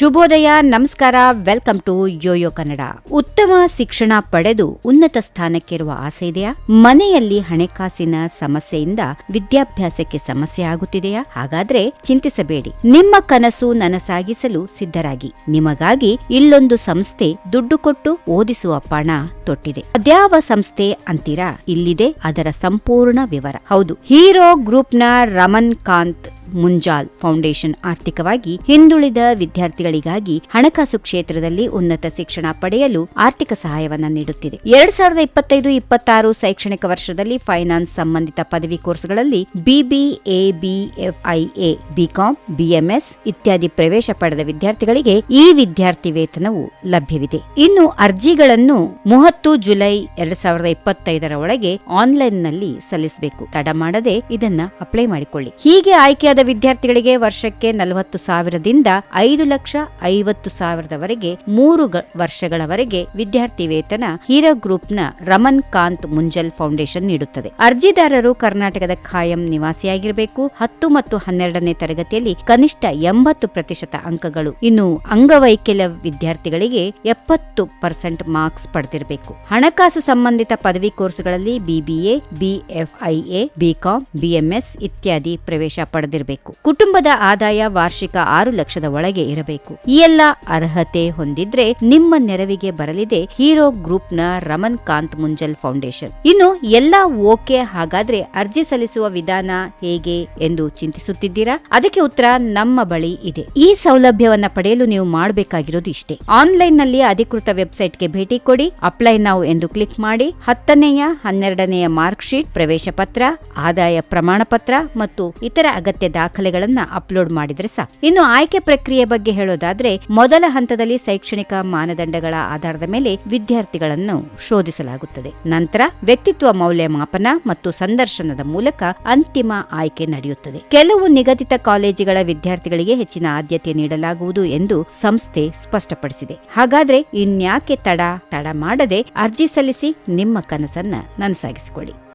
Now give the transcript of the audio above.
ಶುಭೋದಯ, ನಮಸ್ಕಾರ, welcome to Yoyo Kannada. ಉತ್ತಮ ಶಿಕ್ಷಣ ಪಡೆದು ಉನ್ನತ ಸ್ಥಾನಕ್ಕಿರುವ ಆಸೆ ಇದೆಯಾ? ಮನೆಯಲ್ಲಿ ಹಣಕಾಸಿನ ಸಮಸ್ಯೆಯಿಂದ ವಿದ್ಯಾಭ್ಯಾಸಕ್ಕೆ ಸಮಸ್ಯೆ ಆಗುತ್ತಿದೆಯಾ? ಹಾಗಾದ್ರೆ ಚಿಂತಿಸಬೇಡಿ. ನಿಮ್ಮ ಕನಸು ನನಸಾಗಿಸಲು ಸಿದ್ಧರಾಗಿ. ನಿಮಗಾಗಿ ಇಲ್ಲೊಂದು ಸಂಸ್ಥೆ ದುಡ್ಡು ಕೊಟ್ಟು ಓದಿಸುವ ಪಣ ತೊಟ್ಟಿದೆ. ಅದ್ಯಾವ ಸಂಸ್ಥೆ ಅಂತೀರಾ? ಇಲ್ಲಿದೆ ಅದರ ಸಂಪೂರ್ಣ ವಿವರ. ಹೌದು, ಹೀರೋ ಗ್ರೂಪ್ನ ರಮನ್ ಕಾಂತ್ ಮುಂಜಾಲ್ ಫೌಂಡೇಶನ್ ಆರ್ಥಿಕವಾಗಿ ಹಿಂದುಳಿದ ವಿದ್ಯಾರ್ಥಿಗಳಿಗಾಗಿ ಹಣಕಾಸು ಕ್ಷೇತ್ರದಲ್ಲಿ ಉನ್ನತ ಶಿಕ್ಷಣ ಪಡೆಯಲು ಆರ್ಥಿಕ ಸಹಾಯವನ್ನು ನೀಡುತ್ತಿದೆ. ಎರಡ್ ಸಾವಿರದ ಇಪ್ಪತ್ತೈದು ಇಪ್ಪತ್ತಾರು ಶೈಕ್ಷಣಿಕ ವರ್ಷದಲ್ಲಿ ಫೈನಾನ್ಸ್ ಸಂಬಂಧಿತ ಪದವಿ ಕೋರ್ಸ್ಗಳಲ್ಲಿ ಬಿಬಿಎ ಬಿಎಫ್ಐಎ ಬಿಕಾಂ ಬಿಎಂಎಸ್ ಇತ್ಯಾದಿ ಪ್ರವೇಶ ಪಡೆದ ವಿದ್ಯಾರ್ಥಿಗಳಿಗೆ ಈ ವಿದ್ಯಾರ್ಥಿ ವೇತನವು ಲಭ್ಯವಿದೆ. ಇನ್ನು ಅರ್ಜಿಗಳನ್ನು ಮೂವತ್ತು ಜುಲೈ ಎರಡ್ ಸಾವಿರದ ಇಪ್ಪತ್ತೈದರ ಒಳಗೆ ಆನ್ಲೈನ್ನಲ್ಲಿ ಸಲ್ಲಿಸಬೇಕು. ತಡ ಮಾಡದೆ ಇದನ್ನ ಅಪ್ಲೈ ಮಾಡಿಕೊಳ್ಳಿ. ಹೀಗೆ ಆಯ್ಕೆಯಾದ ವಿದ್ಯಾರ್ಥಿಗಳಿಗೆ ವರ್ಷಕ್ಕೆ ನಲವತ್ತು ಸಾವಿರದಿಂದ ಐದು ಲಕ್ಷ ಐವತ್ತು ಸಾವಿರದವರೆಗೆ ಮೂರು ವರ್ಷಗಳವರೆಗೆ ವಿದ್ಯಾರ್ಥಿ ವೇತನ ಹೀರೋ ಗ್ರೂಪ್ನ ರಮನ್ ಕಾಂತ್ ಮುಂಜಲ್ ಫೌಂಡೇಶನ್ ನೀಡುತ್ತದೆ. ಅರ್ಜಿದಾರರು ಕರ್ನಾಟಕದ ಖಾಯಂ ನಿವಾಸಿಯಾಗಿರಬೇಕು. ಹತ್ತು ಮತ್ತು ಹನ್ನೆರಡನೇ ತರಗತಿಯಲ್ಲಿ ಕನಿಷ್ಠ ಎಂಬತ್ತು ಪ್ರತಿಶತ ಅಂಕಗಳು. ಇನ್ನು ಅಂಗವೈಕಲ್ಯ ವಿದ್ಯಾರ್ಥಿಗಳಿಗೆ ಎಪ್ಪತ್ತು ಪರ್ಸೆಂಟ್ ಮಾರ್ಕ್ಸ್ ಪಡೆದಿರಬೇಕು. ಹಣಕಾಸು ಸಂಬಂಧಿತ ಪದವಿ ಕೋರ್ಸ್ಗಳಲ್ಲಿ ಬಿಬಿಎ ಬಿಎಫ್ಐಎ ಬಿಕಾಂ ಬಿಎಂಎಸ್ ಇತ್ಯಾದಿ ಪ್ರವೇಶ ಪಡೆದಿರಬೇಕು. ಕುಟುಂಬದ ಆದಾಯ ವಾರ್ಷಿಕ ಆರು ಲಕ್ಷದ ಒಳಗೆ ಇರಬೇಕು. ಈ ಎಲ್ಲ ಅರ್ಹತೆ ಹೊಂದಿದ್ರೆ ನಿಮ್ಮ ನೆರವಿಗೆ ಬರಲಿದೆ ಹೀರೋ ಗ್ರೂಪ್ನ ರಮನ್ ಕಾಂತ್ ಮುಂಜಲ್ ಫೌಂಡೇಶನ್. ಇನ್ನು ಎಲ್ಲ ಓಕೆ ಹಾಗಾದ್ರೆ ಅರ್ಜಿ ಸಲ್ಲಿಸುವ ವಿಧಾನ ಹೇಗೆ ಎಂದು ಚಿಂತಿಸುತ್ತಿದ್ದೀರಾ? ಅದಕ್ಕೆ ಉತ್ತರ ನಮ್ಮ ಬಳಿ ಇದೆ. ಈ ಸೌಲಭ್ಯವನ್ನ ಪಡೆಯಲು ನೀವು ಮಾಡಬೇಕಾಗಿರೋದು ಇಷ್ಟೇ. ಆನ್ಲೈನ್ನಲ್ಲಿ ಅಧಿಕೃತ ವೆಬ್ಸೈಟ್ಗೆ ಭೇಟಿ ಕೊಡಿ. ಅಪ್ಲೈ ನಾವು ಎಂದು ಕ್ಲಿಕ್ ಮಾಡಿ. ಹತ್ತನೆಯ, ಹನ್ನೆರಡನೆಯ ಮಾರ್ಕ್ ಶೀಟ್ ಪ್ರವೇಶ ಪತ್ರ, ಆದಾಯ ಪ್ರಮಾಣ ಪತ್ರ ಮತ್ತು ಇತರ ಅಗತ್ಯ ದಾಖಲೆಗಳನ್ನ ಅಪ್ಲೋಡ್ ಮಾಡಿದ್ರೆ ಸಾಕು. ಇನ್ನು ಆಯ್ಕೆ ಪ್ರಕ್ರಿಯೆ ಬಗ್ಗೆ ಹೇಳೋದಾದ್ರೆ, ಮೊದಲ ಹಂತದಲ್ಲಿ ಶೈಕ್ಷಣಿಕ ಮಾನದಂಡಗಳ ಆಧಾರದ ಮೇಲೆ ವಿದ್ಯಾರ್ಥಿಗಳನ್ನು ಶೋಧಿಸಲಾಗುತ್ತದೆ. ನಂತರ ವ್ಯಕ್ತಿತ್ವ ಮೌಲ್ಯಮಾಪನ ಮತ್ತು ಸಂದರ್ಶನದ ಮೂಲಕ ಅಂತಿಮ ಆಯ್ಕೆ ನಡೆಯುತ್ತದೆ. ಕೆಲವು ನಿಗದಿತ ಕಾಲೇಜುಗಳ ವಿದ್ಯಾರ್ಥಿಗಳಿಗೆ ಹೆಚ್ಚಿನ ಆದ್ಯತೆ ನೀಡಲಾಗುವುದು ಎಂದು ಸಂಸ್ಥೆ ಸ್ಪಷ್ಟಪಡಿಸಿದೆ. ಹಾಗಾದ್ರೆ ಇನ್ಯಾಕೆ ತಡ? ತಡ ಮಾಡದೆ ಅರ್ಜಿ ಸಲ್ಲಿಸಿ ನಿಮ್ಮ ಕನಸನ್ನ ನನಸಾಗಿಸಿಕೊಳ್ಳಿ.